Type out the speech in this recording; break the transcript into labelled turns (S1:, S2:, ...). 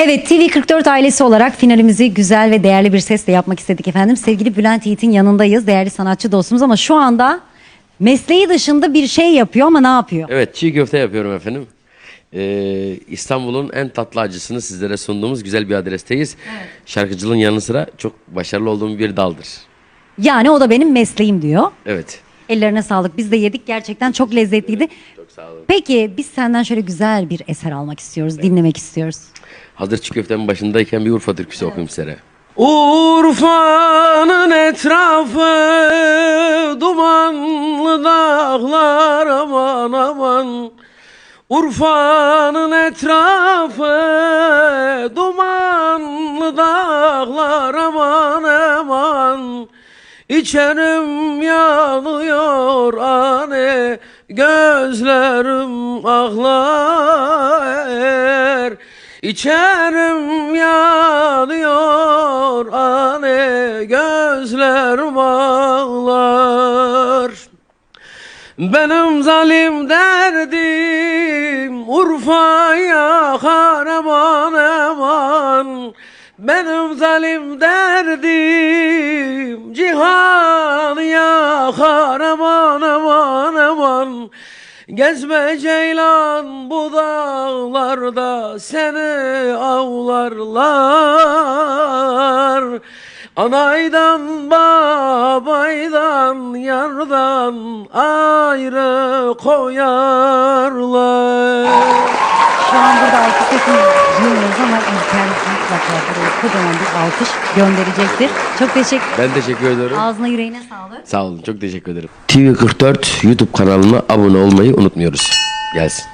S1: Evet TV44 ailesi olarak finalimizi güzel ve değerli bir sesle yapmak istedik efendim. Sevgili Bülent Yiğit'in yanındayız değerli sanatçı dostumuz ama şu anda mesleği dışında bir şey yapıyor ama ne yapıyor?
S2: Evet çiğ köfte yapıyorum efendim. Ee, İstanbul'un en tatlı acısını sizlere sunduğumuz güzel bir adresteyiz. Şarkıcılığın yanı sıra çok başarılı olduğum bir daldır.
S1: Yani o da benim mesleğim diyor.
S2: Evet.
S1: Ellerine sağlık biz de yedik gerçekten çok lezzetliydi.
S2: Çok sağ olun.
S1: Peki biz senden şöyle güzel bir eser almak istiyoruz, dinlemek istiyoruz.
S2: Hazır çiğ köftenin başındayken bir Urfa türküsü okuyayım size.
S3: Urfa'nın etrafı dumanlı dağlar aman aman Urfa'nın etrafı dumanlı dağlar aman aman İçerim yanıyor ane gözlerim ağlar. İçerim yanıyor ane gözlerim ağlar benim zalim derdim Urfa'ya kahraman eman. Benim zalim derdim kahraman eman eman Gezme ceylan bu dağlarda seni avlarlar. Anaydan babaydan yardan ayrı koyarlar.
S1: Şu an burada alkış sesini duymuyoruz ama İlker mutlaka buraya kocaman bir alkış gönderecektir. Çok teşekkür
S2: Ben teşekkür ediyorum.
S1: Ağzına yüreğine sağlık.
S2: Sağ olun çok teşekkür ederim. TV44 YouTube kanalına abone olmayı unutmuyoruz. Gelsin.